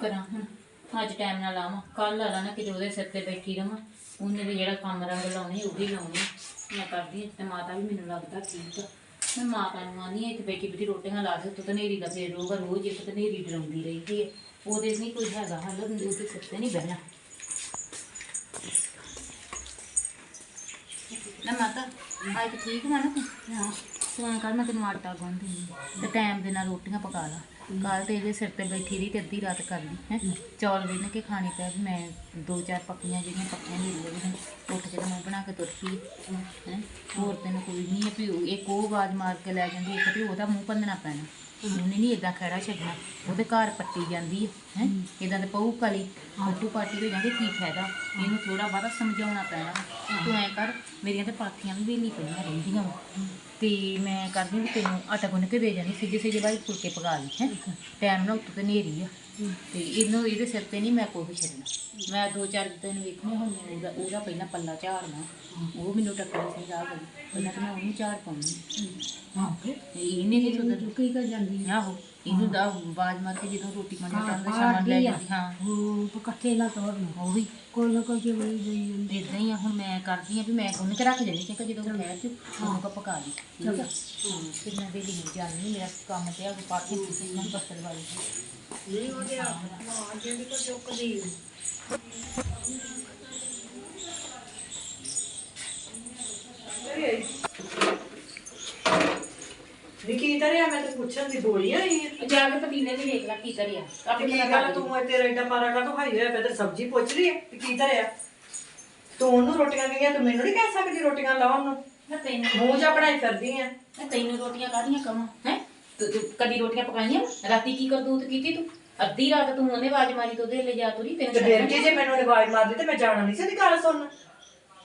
ਕਰਾਂ ਹੁਣ। ਅੱਜ ਟਾਈਮ ਨਾਲ ਲਾਵਾਂ ਕੱਲ ਲਾ ਨਾ ਕਿਤੇ ਉਹਦੇ ਸਿਰ ਤੇ ਬੈਠੀ ਰਵਾਂ। ਉਹਨੇ ਵੀ ਜਿਹੜਾ ਕੰਮ ਰੰਗ ਲਾਉਣੀ, ਉਹ ਵੀ ਲਾਉਣੀ। ਮੈਂ ਕਰਦੀ ਹਾਂ, ਤੇ ਮਾਤਾ ਵੀ ਮੈਨੂੰ ਲੱਗਦਾ ਠੀਕ ਆ। ਮੈਂ ਮਾਤਾ ਨੂੰ ਆਨੀ ਇੱਥੇ ਬੈਠੀ ਬੈਠੀ ਰੋਟੀਆਂ ਲਾ ਦੇ ਤੂੰ ਨੇਰੀ ਦਾ ਫੇਰ ਰੋਗਾ ਰੋਜ਼ ਇੱਕ ਤੇ ਨੇਰੀ ਡਰਾਉਂਦੀ ਰਹੀ ਹੈ। ਉਹਦੇ ਨਹੀਂ ਕੋਈ ਹੈਗਾ ਹੱਲ ਉਹਦੇ ਸਿਰ ਤੇ ਨਹੀਂ ਬਹਿਣਾ। ਨਾ ਮਾਤਾ ਅੱਜ ਠੀਕ ਨਾ ਨਾ ਤੂੰ ਐਂ ਕਰ ਮੈਂ ਤੈਨੂੰ ਆਟਾ ਗੁੰਨ ਤੇ ਟਾਈਮ ਦੇ ਨਾਲ ਰੋਟੀਆਂ ਪਕਾ ਲਾ। ਕੱਲ ਤੇ ਇਹਦੇ ਸਿਰ ਤੇ ਬੈਠੀ ਰਹੀ ਤੇ ਅੱਧੀ ਰਾਤ ਕਰ ਲਈ, ਹੈ। ਚੌਲ ਵੀ ਨੇ ਖਾਣੇ ਪੈ ਮੈਂ ਦੋ ਚਾਰ ਪੱਕੀਆਂ ਜਿਹੜੀਆਂ ਪੱਕੀਆਂ ਨਹੀਂ ਲੱਗੀਆਂ ਉੱਠ ਕੇ ਤਾਂ ਮੂੰਹ ਬਣਾ ਕੇ ਤੁਰ ਪਈ, ਹੈ। ਹੋਰ ਤੈਨੂੰ ਕੋਈ ਨਹੀਂ ਹੈ ਵੀ ਇੱਕ ਉਹ ਆਵਾਜ਼ ਮਾਰ ਕੇ ਲੈ ਜਾਂਦੀ, ਇੱਕ ਤੇ ਉਹਦਾ ਮੂੰਹ ਭੰਨਣਾ ਪੈਣਾ। ਉਹਨੇ ਨਹੀਂ ਇਦਾਂ ਖੜਾ ਛੱਡਣਾ। ਉਹਦੇ ਘਰ ਪੱਟੀ ਜਾਂਦੀ ਹੈ ਹੈ। ਇਦਾਂ ਤੇ ਪਊ ਕਲੀ। ਮੱਟੂ ਪਾਟੀ ਹੋ ਜਾਂਦੀ, ਕੀ ਫਾਇਦਾ? ਇਹਨੂੰ ਥੋੜਾ ਬਹੁਤਾ ਸਮਝਾਉਣਾ ਪੈਣਾ। ਤੂੰ ਐ ਕਰ, ਮੇਰੀਆਂ ਤੇ ਪਾਥੀਆਂ ਵੀ ਵੇਲੀ ਪਈਆਂ ਰਹਿੰਦੀਆਂ ਵਾਂ। ਤੇ ਮੈਂ ਕਰਦੀ ਵੀ ਤੈਨੂੰ ਆਟਾ ਗੁੰਨ ਕੇ ਦੇ ਜਾਣੀ ਸਿੱਧੇ ਸਿੱਧੇ ਬਾਈ ਫੁਲਕੇ ਪਕਾ ਲਈ ਹੈ। ਟਾਈਮ ਨਾਲ ਉੱਤੇ ਤੇ ਨੇਰੀ ਆ। ਤੇ ਇਹਨੂੰ ਇਹਦੇ ਸਿਰ ਤੇ ਨਹੀਂ ਮੈਂ ਕੋਈ ਛੱਡਣਾ। ਮੈਂ ਦੋ ਚਾਰ ਦਿਨ ਵੇਖਣੇ ਹੁਣ ਮੈਂ ਉਹਦਾ ਉਹਦਾ ਪਹਿਲਾਂ ਪੱਲਾ ਝਾੜਨਾ। ਉਹ ਮੈਨੂੰ ਟੱਕਰ ਸੀ ਜਾ ਗਈ ਪਹਿਲਾਂ ਤਾਂ ਮੈਂ ਉਹਨੂੰ ਝਾੜ ਪਾਉਣੀ ਹਾਂ ਫਿਰ? ਇਹਨੇ ਨਹੀਂ ਸੁਧਰ ਤੂੰ ਕੀ ਕਰ ਜਾਂਦੀ ਹੈ ਆਹੋ। ਇਹਨੂੰ ਦਾ ਆਵਾਜ਼ ਮਾਰ ਕੇ ਜਦੋਂ ਰੋਟੀ ਹਾਂ, ਟਾਈਮ ਸ਼ਾਮਾਂ ਲੈ। ਜਾਂਦੀ ਹਾਂ। ਹੂੰ ਤੂੰ ਕੱਠੇ ਨਾ ਤੋੜਨਾ ਉਹ ਵੀ ਕੋਈ ਨਾ ਕੋਈ ਜਿਵੇਂ ਗਈ ਜਾਂਦੀ। ਇਦਾਂ ਹੀ ਆ ਹੁਣ ਮੈਂ ਕਰਦੀ ਆ ਵੀ ਮੈਂ ਉਹਨੂੰ ਕਿ ਰੱਖ ਦੇਣੀ ਕਿ ਜਦੋਂ ਮੈਂ ਚ ਉਹਨੂੰ ਕਾ ਪਕਾ ਲਈ। ਠੀਕ ਆ? ਹਾਂ ਫਿਰ ਮੈਂ ਵੀ ਨਹੀਂ ਜਾਣੀ ਮੇਰਾ ਕੰਮ ਤੇ ਆ ਕਿ ਪਾਠੀ ਨੂੰ ਬਸਲ ਵਾਲੀ ਨਹੀਂ ਉਹਦੇ ਆ ਮਾਂ ਜਿਹੜੀ ਕੋ ਚੁੱਕਦੀ ਨਿੱਕੀ ਤਰਿਆ ਮੈਂ ਤੇ ਪੁੱਛਣ ਦੀ ਬੋਲੀ ਆਈ ਹੈ ਜਾ ਕੇ ਪਤੀਲੇ ਦੀ ਵੇਖ ਲੈ ਕੀ ਕਰਿਆ ਤੇ ਕੀ ਗੱਲ ਤੂੰ ਇਹ ਤੇਰਾ ਏਡਾ ਮਾਰਾ ਕਾ ਹਾਈ ਹੋਇਆ ਪਿਆ ਤੇ ਸਬਜ਼ੀ ਪੁੱਛ ਰਹੀ ਹੈ ਵੀ ਕੀ ਤਰਿਆ ਤੂੰ ਉਹਨੂੰ ਰੋਟੀਆਂ ਕਹੀਆਂ ਤੂੰ ਮੈਨੂੰ ਨਹੀਂ ਕਹਿ ਸਕਦੀ ਰੋਟੀਆਂ ਲਾਉਣ ਨੂੰ। ਮੈਂ ਤੈਨੂੰ ਮੂੰਹ ਜਾ ਬਣਾਈ ਫਿਰਦੀ ਆ। ਮੈਂ ਤੈਨੂੰ ਰੋਟੀਆਂ ਕਾਹਦੀਆਂ ਕਵਾਂ ਹੈ? ਕਦੀ ਰੋਟੀਆਂ ਪਕਾਈਆਂ? ਰਾਤੀ ਕੀ ਕਰਦੂਤ ਕੀਤੀ ਤੂੰ? ਅੱਧੀ ਰਾਤ ਤੂੰ ਉਹਨੇ ਆਵਾਜ਼ ਮਾਰੀ ਤੇ ਉਹਦੇ ਲੈ ਜਾ ਤੁਰੀ ਤੈਨੂੰ ਤੇ ਫਿਰ ਕੀ ਜੇ ਮੈਨੂੰ ਉਹਨੇ ਆਵਾਜ਼ ਮਾਰਦੀ ਤੇ ਮੈਂ ਜਾਣਾ ਨਹੀਂ ਸੀ ਉਹਦੀ ਗੱਲ ਸੁਣਨ।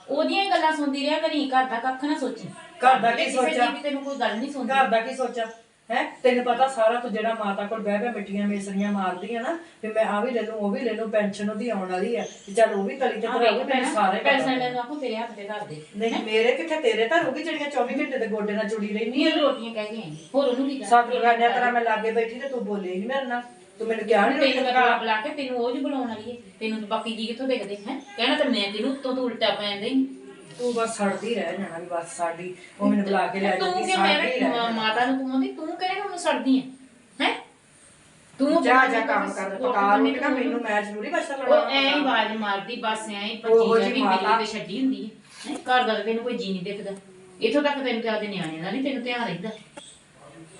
ਉਹਦੀਆਂ ਗੱਲਾਂ ਸੁਣਦੀ ਰਿਹਾ ਕਰੀ ਘਰ ਦਾ ਕੱਖ ਨਾ ਸੋਚੀ। ਘਰ ਦਾ ਕੀ ਕਿਸੇ ਸੋਚਾਂ? ਦੀ ਵੀ ਤੈਨੂੰ ਕੋਈ ਗੱਲ ਨਹੀਂ ਸੁਣਦੀ। ਘਰ ਦਾ ਕੀ ਸੋਚਾਂ ਹੈ? ਤੈਨੂੰ ਪਤਾ ਸਾਰਾ ਤੂੰ ਜਿਹੜਾ ਮਾਤਾ ਕੋਲ ਬਹਿ ਬਹਿ ਮਿੱਠੀਆਂ ਮੇਸਰੀਆਂ ਮਾਰਦੀ ਆ ਨਾ ਵੀ ਮੈਂ ਆ ਵੀ ਲੈ ਲੂੰ ਉਹ ਵੀ ਲੈ ਲੂੰ ਪੈਨਸ਼ਨ ਉਹਦੀ ਆਉਣ ਵਾਲੀ ਹੈ ਤੇ ਚੱਲ ਉਹ ਵੀ ਤਲੀ ਤੇ ਭਰਾਵੇ ਮੈਨੂੰ ਸਾਰੇ। ਪੈਸੇ ਮੈਨੂੰ ਆਪੋ ਤੇਰੇ ਹੱਥ ਤੇ ਧਰ ਦੇ। ਨਹੀਂ ਮੇਰੇ ਕਿੱਥੇ? ਤੇਰੇ ਧਰੂਗੀ ਜਿਹੜੀਆਂ 24 ਘੰਟੇ ਦੇ ਗੋਡੇ ਨਾਲ ਜੁੜੀ ਰਹਿੰਦੀ ਨਹੀਂ ਰੋਟੀਆਂ ਕਹਿ ਕੇ ਆਈ। ਹੋਰ ਉਹਨੂੰ ਕੀ ਸੱਤ ਲਗਾਣਿਆ ਤਰ੍ਹਾਂ ਮੈਂ ਲਾਗੇ ਬੈਠੀ ਤੇ ਤੂੰ ਬੋਲੇ ਨਹੀਂ ਮੇਰੇ ਨਾਲ। ਤੂੰ ਮੈਨੂੰ ਕਿਹਾ ਨਹੀਂ ਤੈਨੂੰ ਮੈਂ ਬੁਲਾ ਕੇ ਤੈਨੂੰ ਉਹ ਜੀ ਬੁਲਾਉਣ ਵਾਲੀ ਹੈ ਤੈਨੂੰ ਤਾਂ ਬਾਕੀ ਜੀ ਕਿੱਥੋਂ ਦੇਖਦੇ ਹੈ? ਕਹਿਣਾ ਤਾਂ ਮੈਂ ਤੈਨੂੰ ਉੱਤੋਂ ਤੋਂ ਉਲਟਾ ਪੈਂਦੇ ਹੀ। ਤੂੰ ਬਸ ਸੜਦੀ ਰਹਿ ਜਾਣਾ ਵੀ ਬਸ ਸਾਡੀ ਉਹ ਮੈਨੂੰ ਬੁਲਾ ਕੇ ਲੈ ਤੂੰ ਜਾਂਦੀ ਸੜਦੀ ਮੈਂ ਰਹਿ ਜਾਣਾ। ਮਾਤਾ ਨੂੰ ਆਂਦੀ ਤੂੰ ਕਿਹੜੇ ਨੂੰ ਸੜਦੀ ਹੈ ਹੈ? ਤੂੰ ਜਾ ਜਾ ਕੰਮ ਕਰ ਪਕਾ ਰੋਟੀਆਂ ਮੈਨੂੰ ਮੈਂ ਜ਼ਰੂਰੀ ਬਸਰ ਉਹ ਐਂ ਹੀ ਆਵਾਜ਼ ਮਾਰਦੀ ਬਸ ਐਂ ਹੀ ਉਹੋ ਭੱਜੀ ਜਿਹੀ ਜਾਂਦੀ ਮਾਤਾ। ਬਿਜਲੀ ਤੇ ਛੱਡੀ ਹੁੰਦੀ ਹੈ ਹੈਂ, ਘਰ ਦਾ ਤਾਂ ਤੈਨੂੰ ਕੋਈ ਜੀ ਨਹੀਂ ਦਿਖਦਾ। ਇੱਥੋਂ ਤੱਕ ਤੈਨੂੰ ਤੇ ਆਦੇ ਨਿਆਣੇ ਦਾ ਨਹੀਂ ਤੈਨੂੰ ਧਿਆਨ ਰਹਿੰਦਾ।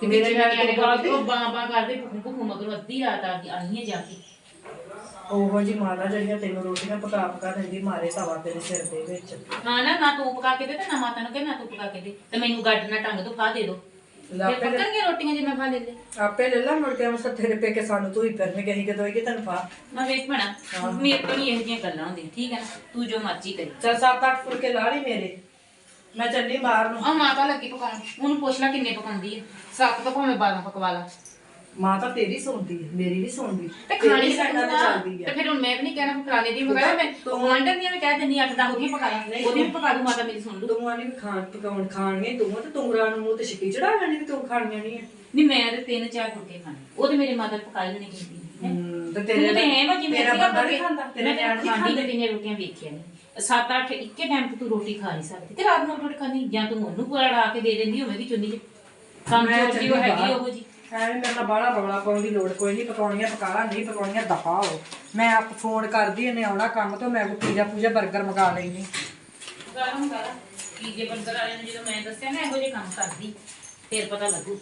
ਤੇ ਮੇਰੇ ਮੇਰੇ ਨਾਲ ਨਿਆਣੇ ਤੂੰ ਬਾਤ ਉਹ ਬਾਂ ਬਾਂ ਕਰਦੇ ਭੁੱਖੂ ਭੁੱਖੂ ਮਗਰੋਂ ਅੱਧੀ ਰਾਤ ਆ ਗਈ ਆਈਆਂ ਜਾ ਕੇ। ਉਹੋ ਜੀ ਮਾਤਾ ਜਿਹੜੀਆਂ ਤੈਨੂੰ ਰੋਟੀਆਂ ਪਕਾ ਪਕਾ ਦਿੰਦੀ ਮਾਰੇ ਤਵਾ ਤੇਰੇ ਸਿਰ ਦੇ ਵਿੱਚ। ਹਾਂ ਨਾ ਨਾ ਤੂੰ ਪਕਾ ਕੇ ਦੇ ਤੇ ਨਾ ਮਾਤਾ ਨੂੰ ਕਹਿ ਨਾ ਤੂੰ ਪਕਾ ਕੇ ਦੇ। ਤੇ ਮੈਨੂੰ ਗੱਡ ਨਾ ਟੰਗ ਤੋਂ ਖਾ ਦੇ ਦੋ। ਫਿਰ ਲਾਪੇ ਪੱਕਣਗੀਆਂ ਰੋਟੀਆਂ ਜੇ ਮੈਂ ਖਾ ਲੈ ਲੈ ਆਪੇ ਲੈ ਲਾ ਮੁੜ ਕੇ ਮੈਂ ਤੇਰੇ ਪੇ ਕੇ ਸਾਨੂੰ ਤੂੰ ਹੀ ਫਿਰਨ ਗਈ ਕਿ ਦੋਈ ਕਿ ਤਨਖਾਹ ਮੈਂ ਵੇਖ ਭਣਾ ਮੇਰੇ ਕੋਲ ਨਹੀਂ ਇਹੋ ਜਿਹੀਆਂ ਗੱਲਾਂ ਹੁੰਦੀਆਂ ਠੀਕ ਹੈ ਨਾ? ਤੂੰ ਜੋ ਮਰਜ਼ੀ ਕਰੀ। ਚੱਲ ਸੱਤ ਅੱਠ ਫੁਲਕੇ ਲਾ ਲਈ ਮੇਰੇ। ਮੈਂ ਚੱਲੀ ਬਾਹਰ ਨੂੰ। ਆ ਮਾਤਾ ਲੱਗੀ ਪਕਾਉਣ ਉਹਨੂੰ ਪੁੱਛ ਲੈ ਕਿੰਨੇ ਪਕਾਉਂਦੀ ਹੈ। ਸੱਤ ਤੋਂ ਭਾਵੇਂ 12 ਪਕਵਾ ਲਾ। ਮਾਂ ਤਾਂ ਤੇਰੀ ਸੁਣਦੀ ਹੈ ਮੇਰੀ ਨਹੀਂ ਸੁਣਦੀ ਤੇ ਖਾਣੀ ਸਾਈਡਾਂ ਤੇ ਚੱਲਦੀ ਤੇ ਹੈ ਫਿਰ ਹੁਣ ਮੈਂ ਵੀ ਨਹੀਂ ਕਹਿਣਾ ਪੁਰਾਣੇ ਦੀ ਪਕਾਇਆ ਮੈਂ ਵਾਂਡਰ ਦੀਆਂ ਵੀ ਕਹਿ ਦਿੰਦੀ ਅੱਠ ਉਹਦੀਆਂ ਪਕਾ ਲਾ। ਨਹੀਂ, ਉਹਦੀ ਵੀ ਪਕਾ ਦੂ ਮਾਤਾ ਮੇਰੀ ਸੁਣ ਲੂ ਤੂੰ ਆਨੀ ਵੀ ਖਾਣ ਪਕਾਉਣ ਖਾਣੀਆਂ ਤੂੰ ਤੇ ਤੂੰ ਰਾਂ ਨੂੰ ਮੂੰਹ ਤੇ ਛਿੱਕੀ ਚੜਾ ਲੈਣੀ ਵੀ ਤੂੰ ਖਾਣੀਆਂ ਨਹੀਂ ਹੈ ਨਹੀਂ ਮੈਂ ਤੇ ਤਿੰਨ ਚਾਰ ਫੁਲਕੇ ਖਾਣੇ ਉਹ ਤੇ ਮੇਰੇ ਮਾਤਾ ਪਕਾਈ ਨਹੀਂ ਕਹਿੰਦੀ ਹੈ ਹੂੰ, ਤੇ ਤੇਰੇ ਤੇ ਐ ਭਾਜੀ ਤੇਰਾ ਮੈਂ ਬੰਦਾ ਨਹੀਂ ਖਾਂਦਾ ਤੇਰੇ ਨਿਆਣੇ ਖਾਂਦੀ। ਖਾਂਦੇ ਤੇ ਤਿੰਨੇ ਰੋਟੀਆਂ ਵੇਖੀਆਂ ਨਹੀਂ ਸੱਤ ਅੱਠ ਇੱਕੇ ਟਾਈਮ ਤੇ ਤੂੰ ਰੋਟੀ ਖਾ ਨਹੀਂ ਸਕਦੀ। ਤੇ ਰਾਤ ਨੂੰ ਰੋਟੀ ਖਾਣੀ ਜਾਂ ਤੂੰ ਉਹਨੂੰ ਪੜਾ ਕੇ ਦੇ ਦਿੰਦੀ ਹੋਵੇਗੀ ਚੁੰਨੀ ਚ। ਕੰਮ ਮੈਂ ਚੋਰ ਦੀ ਉਹ ਹੈਗੀ ਬਾਹਰ। ਉਹ ਜੀ। ਐਵੇਂ ਮੇਰੇ ਨਾਲ ਬਾਹਲਾ ਰੌਲਾ ਪਾਉਣ ਦੀ ਲੋੜ ਕੋਈ ਨਹੀਂ ਪਕਾਉਣੀਆਂ ਪਕਾਲਾ, ਨਹੀਂ ਪਕਾਉਣੀਆਂ ਦਫਾ ਹੋ। ਮੈਂ ਆਪ ਫੋਨ ਕਰਦੀ, ਇਹਨੇ ਆਉਣਾ ਕੰਮ ਤੋਂ, ਮੈਂ ਕੋ ਪੀਜ਼ਾ ਪੂਜਾ 버ਗਰ ਮੰਗਾ ਲੈਣੀ ਗਰਮ ਕਰ ਮੈਂ ਦੱਸਿਆ ਨਾ, ਇਹੋ ਜਿਹੇ ਕੰਮ ਕਰਦੀ, ਫੇਰ ਪਤਾ ਲੱਗੂ।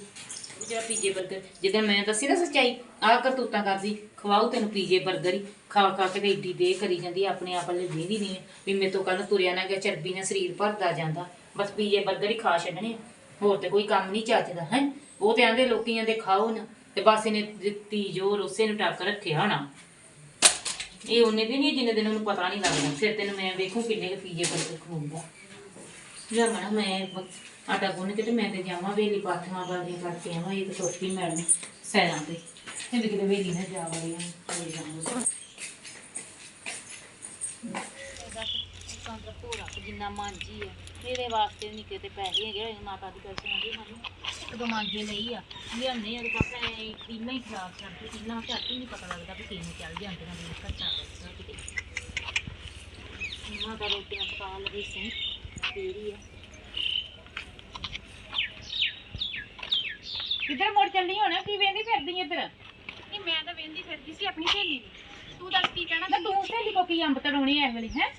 ਜਿਹੜਾ ਪੀਜੇ 버ਗਰ ਜਦੋਂ ਮੈਂ ਦੱਸੀ ਨਾ ਸੱਚਾਈ, ਆਹ ਕਰਤੂਤਾਂ ਕਰਦੀ ਖਵਾਉ ਤੈਨੂੰ ਪੀਜੇ 버ਗਰ ਹੀ। ਖਾ ਖਾ ਕੇ ਤੇ ਇੱਡੀ ਦੇ ਕਰੀ ਜਾਂਦੀ, ਆਪਣੇ ਆਪ ਲਈ ਦੇਦੀ ਨਹੀਂ ਵੀ ਮੇਰੇ ਤੋਂ ਕੱਲ ਤੁਰਿਆ ਨਾ ਗਿਆ, ਚਰਬੀ ਨਾਲ ਸਰੀਰ ਭਰਦਾ ਜਾਂਦਾ। ਬਸ ਪੀਜੇ 버ਗਰ ਹੀ ਖਾ ਛੱਡਣੇ ਹੋਰ ਤੇ ਕੋਈ ਕੰਮ ਨਹੀਂ ਚੱਜਦਾ ਹੈ? ਉਹ ਤੇ ਆਂਦੇ ਲੋਕੀਆਂ ਦੇ ਖਾਓ ਨਾ, ਤੇ ਬਸ ਇਹਨੇ ਦਿੱਤੀ ਜੋ ਰੋਸੇ ਨੂੰ ਟੱਕ ਰੱਖਿਆ ਹੋਣਾ ਇਹ ਉਹਨੇ ਦਿਨ ਹੀ ਜਿੰਨੇ ਦਿਨ ਉਹਨੂੰ ਪਤਾ ਨਹੀਂ ਲੱਗਦਾ। ਫਿਰ ਤੈਨੂੰ ਮੈਂ ਵੇਖੂ ਕਿੰਨੇ ਕੁ ਪੀਜੇ 버ਗਰ ਖਵਾਉਂਦਾ। ਜਮਣਾ ਮੈਂ ਆਟਾ ਗੁੰਨ ਕੇ ਤੇ ਮੈਂ ਤੇ ਜਾਵਾਂ, ਵੇਲੀ ਪਾਥੀਆਂ ਬਾਲੀਆਂ ਕਰਕੇ ਆਵਾਂ, ਇਹ ਸੋਚੀ ਮੈਡਮ ਸੈਰਾਂ ਤੇ। ਇਹ ਵੀ ਕਿਤੇ ਵੇਲੀ ਨਾ ਜਾ ਵਾਲੀਆਂ ਕਰੇ ਜਾਵਾਂ। ਜਿੰਨਾ ਮਾਂਜੀ ਹੈ ਮੇਰੇ ਵਾਸਤੇ ਨਹੀਂ ਕਿਤੇ ਪੈਸੇ ਹੈਗੇ ਮਾਤਾ ਦੀ ਪੈਸੇ ਆਉਂਦੀ ਮੈਨੂੰ ਉਦੋਂ ਮਾਂਜੇ ਲਈ ਆ। ਲਿਆਉਂਦੇ ਆ ਤੇ ਬਸ ਐ ਪੀਲਾਂ ਹੀ ਖਰਾਬ ਕਰਦੇ ਪੀਲਾਂ ਝੱਟ ਹੀ ਨਹੀਂ ਪਤਾ ਲੱਗਦਾ ਵੀ ਕਿਵੇਂ ਚੱਲ ਜਾਂਦੇ ਨੇ ਵੀ ਘੱਟਾ ਕਿਤੇ। ਮਾਂ ਦਾ ਰੋਟੀਆਂ ਪਕਾ ਲਵੇ ਸਹੀ ਫੇਰ ਹੀ ਆ। ਕਿੱਧਰ ਮੁੜ ਚੱਲਣੀ ਹੁਣ? ਕੀ ਵੇਂਦੀ ਫਿਰਦੀ ਇੱਧਰ? ਨਹੀਂ ਮੈਂ ਤਾਂ ਵੇਂਦੀ ਫਿਰਦੀ ਸੀ ਆਪਣੀ ਸਹੇਲੀ ਨੂੰ। ਤੂੰ ਦੱਸ ਕੀ ਕਹਿਣਾ ਨਾ ਤੂੰ ਸਹੇਲੀ ਕੋ ਕੀ ਅੰਬ ਤੜਾਉਣੀ ਐ ਵੇਲੇ ਹੈ?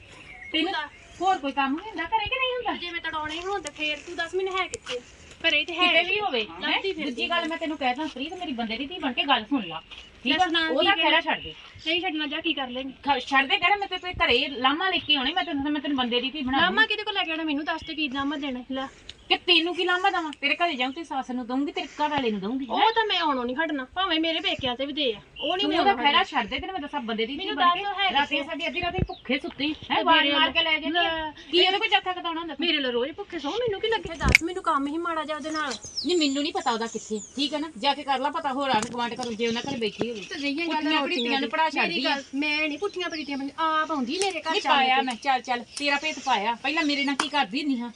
ਤੈਨੂੰ ਹੋਰ ਕੋਈ ਕੰਮ ਨਹੀਂ ਹੁੰਦਾ? ਘਰੇ ਕਿ ਨਹੀਂ ਹੁੰਦਾ? ਜੇ ਮੈਂ ਤੜਾਉਣੇ ਹੋਣ ਤੇ ਫੇਰ ਤੂੰ ਦੱਸ ਮੈਨੂੰ ਹੈ ਕਿੱਥੇ? ਘਰੇ ਤੇ ਹੈ। ਕਿਤੇ ਵੀ ਹੋਵੇ। ਹੈਂ? ਲੱਭਦੀ ਫਿਰਦੀ ਦੂਜੀ ਗੱਲ ਮੈਂ ਤੈਨੂੰ ਕਹਿਦਾ ਪ੍ਰੀਤ ਮੇਰੀ ਬੰਦੇ ਦੀ ਧੀ ਬਣ ਕੇ ਗੱਲ ਸੁਣ ਲਾ। ਠੀਕ ਆ? ਦੱਸਣਾ ਉਹਦਾ ਕੀ ਖਹਿੜਾ ਛੱਡ ਦੇ। ਨਹੀਂ ਛੱਡਣਾ ਜਾ ਕੀ ਕਰ ਲੈਂਗੀ ਖ- ਛੱਡ ਦੇ ਕਹਿਣਾ ਮੈਂ ਤੇ ਘਰੇ ਲਾਮਾ ਲੈ ਕੇ ਆਉਣੀ ਮੈਂ ਤੈਨੂੰ ਮੈਂ ਤੈਨੂੰ ਬੰਦੇ ਦੀ ਧੀ ਬਣਾ ਲਾਮਾ ਕਿਹਦੇ ਕੋਲ ਲੈ ਕੇ ਆਣਾ ਮੈਨੂੰ ਦੱਸ ਤੇ ਕੀ ਲਾਮਾ ਦੇਣਾ। ਲੈ। ਕਿ ਤੈਨੂੰ ਕੀ ਲਾਮਾ ਦਵਾਂ? ਤੇਰੇ ਘਰੇ ਜਾਉਂ ਤੇ ਸੱਸ ਨੂੰ ਦਊਂਗੀ ਤੇਰੇ ਘਰ ਵਾਲੇ ਨੂੰ ਦਊਂਗੀ ਉਹ ਤਾਂ ਮੈਂ ਆਉਣੋਂ ਨਹੀਂ ਹਟਣਾ ਭਾਵੇਂ ਮੇਰੇ ਪੇਕਿਆਂ ਤੇ ਵੀ ਦੇ ਆ ਉਹ ਨਹੀਂ ਮੈਂ ਉਹਦਾ ਖਹਿੜਾ ਛੱਡ ਦੇ ਤੈਨੂੰ ਮੈਂ ਦੱਸਾਂ ਬੰਦੇ ਦੀ ਮੈਨੂੰ ਬਣ ਦੱਸ ਕੇ ਹੈ ਰਾਤੀ? ਸਾਡੀ ਅੱਧੀ ਰਾਤੀ ਭੁੱਖੇ ਸੁੱਤੀ ਹੈ? ਬਾਹਰ ਮੇਰੇ ਕੇ ਲੈ ਜਾਂਦੀ। ਕੀ ਉਹਦੇ ਕੋਈ ਜੱਥਾ ਕਟਾਉਣਾ ਹੁੰਦਾ? ਮੇਰੇ ਲਈ ਰੋਜ਼ ਭੁੱਖੇ ਸੌ ਮੈਨੂੰ ਕੀ ਲੱਗੇ? ਦੱਸ ਮੈਨੂੰ ਕੰਮ ਹੀ ਮਾੜਾ ਜਾ ਉਹਦੇ ਨਾਲ। ਨਹੀਂ ਮੈਨੂੰ ਨਹੀਂ ਪਤਾ ਉਹਦਾ ਕਿੱਥੇ ਠੀਕ ਹੈ ਨਾ? ਜਾ ਕੇ ਕਰ ਲਾ ਪਤਾ ਹੋਰ ਆਣ ਕਮਾਂਡ ਕਰੋ ਜੇ ਉਹਨਾਂ ਘਰੇ ਬੈਠੀ ਹੋਵੇ। ਤੇ ਰਹੀਆਂ ਪੁੱਠੀਆਂ ਪੜੀਤੀਆਂ ਨੂੰ ਪੜ੍ਹਾ ਛੱਡਦੀ। ਗੱਲ ਮੈਂ ਨਹੀਂ ਪੁੱਠੀਆਂ ਬੰਦੀ ਆਪ ਆਉਂਦੀ ਮੇਰੇ ਘਰ ਨਹੀਂ ਚੱਲ ਪਾਇਆ। ਮੈਂ ਚੱਲ ਚੱਲ ਤੇਰਾ ਭੇਤ ਪਾਇਆ। ਪਹਿਲਾਂ ਮੇਰੇ ਨਾਲ ਕੀ ਕਰਦੀ ਹਾਂ?